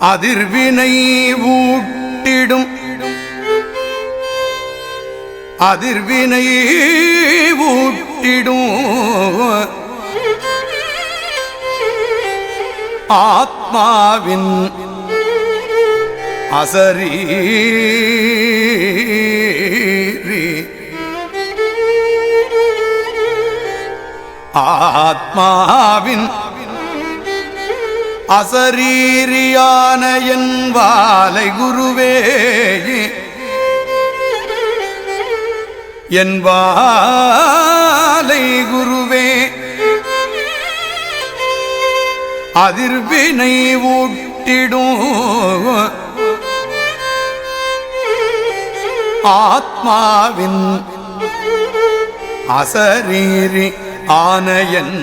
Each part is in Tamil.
அதிர்வினை ஊட்டிடும். அதிர்வினை ஊட்டிடும். ஆத்மாவின் அசரீரி. ஆத்மாவின் அசரீரியான என் வாலை குருவே. என் வாலை குருவே. அதிர்வினை ஊட்டிடும். ஆத்மாவின் அசரீரி ஆனயன்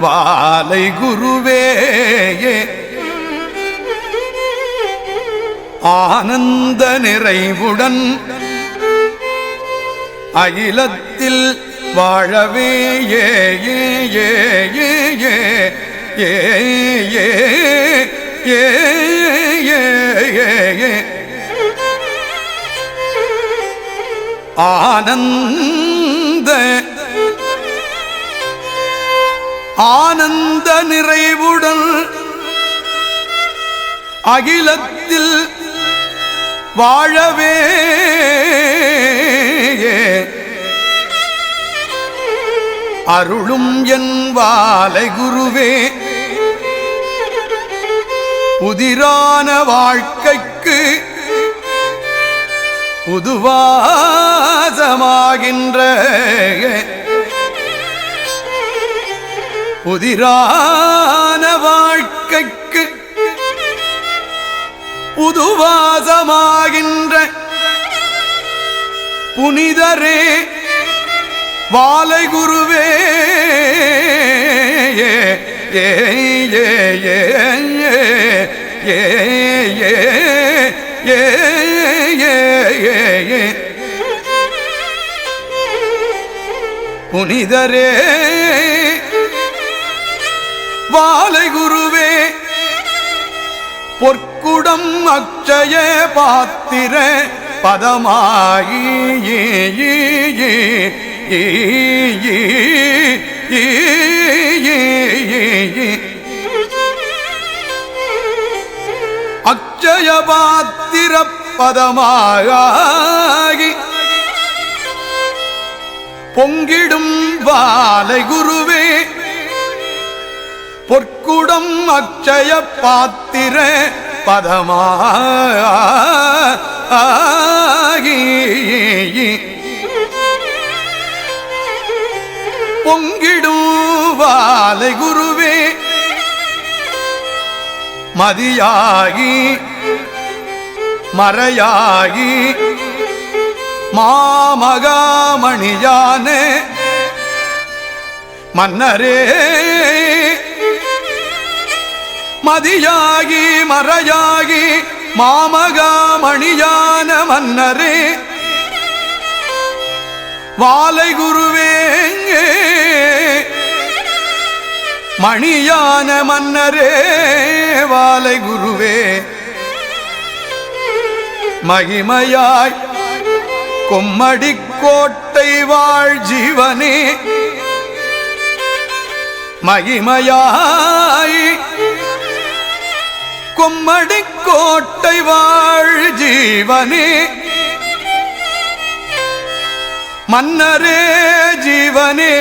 வாலை குருவே ஆனந்த நிறைவுடன் அகிலத்தில் வாழவே ஏ ஏ ஏ ஏ ஏ ஏ ஏ ஏ ஏ ஏ ஆனந்த ஆனந்த நிறைவுடன் அகிலத்தில் வாழவே. அருளும் என் வாலை குருவே புதிரான வாழ்க்கைக்கு புதுவாசமாகின்ற புதிரான வாழ்க்கைக்கு புதுவாசமாகின்ற புனிதரே வாலை குருவே ஏ ஏ ஏ ஏ ஏ ஏ ஏ ஏ புனிதரே வாலை குருவே பொற்குடம் அச்சய பாத்திர பதமாயி அச்சய பாத்திர பதமாகி பொங்கிடும் வாலை குருவே பொற்குடம் அச்சய பாத்திர பதமாகி. பொங்கிடும் வாலை குருவே மதியாகி மறையாகி மாமகாமணியான மன்னரே மதியாகி மறையாகி மாமகாமணியான மன்னரே. வாலை குருவே மணியான மன்னரே வாலை குருவே. மகிமையாய் கொம்மடி கோட்டை வாழ் ஜீவனே. மகிமையாய் கொம்மடி கோட்டை வாழ் ஜீவனே. மன்னரே ஜீவனே.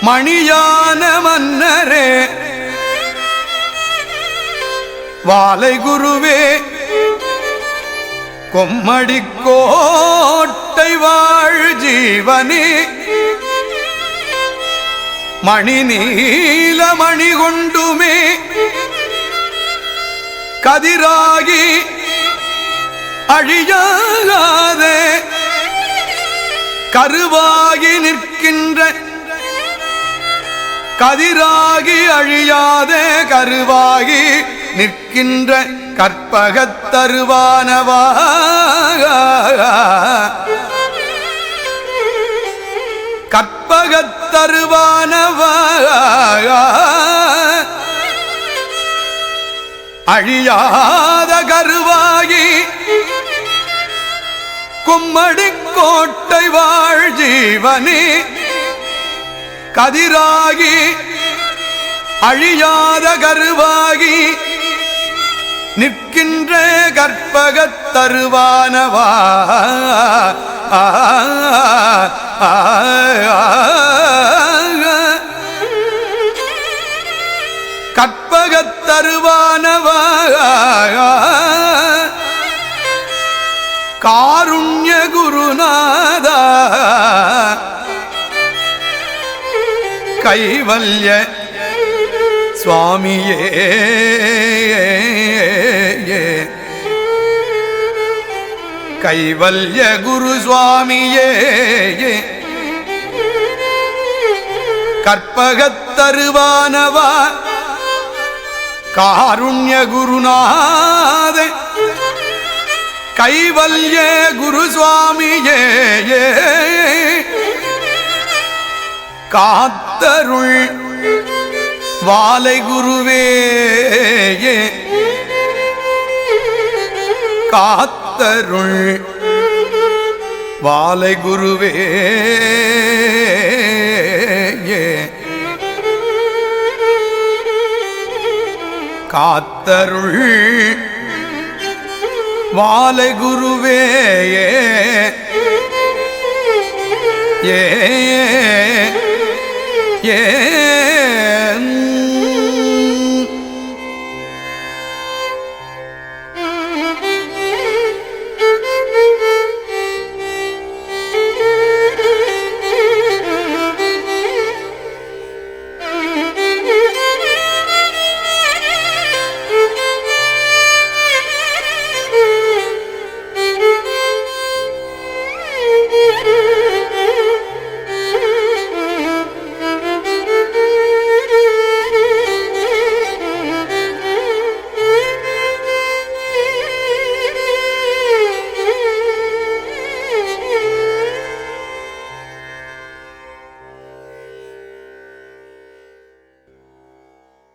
மணியான மன்னரே. வாலை குருவே. கொம்மடி கோட்டை வாழ் ஜீவனே. மணி நீல மணி கொண்டுமே கதிராகி அழியாத கருவாகி நிற்கின்ற கதிராகி அழியாத கருவாகி நிற்கின்ற கற்பகத்தருவானவா? கற்பகத்தருவானவ அழியாத கருவாகி கும்மடி கோட்டை வாழ் ஜீவனே கதிராகி அழியாத கருவாகி நிற்கின்ற கற்பகத் தருவானவா. ஆ, காருண்ய குருநாத கைவல்ய சுவாமியே. கைவல்ய குரு சுவாமியே கற்பகத்தருவானவா? காருண்ய குருநாத கைவல்ய குரு சுவாமியே காத்தருள் வாலை குருவே காத்த காத்தருள் வாலை குருவே காத்தருள். வாலை குருவே ஏ.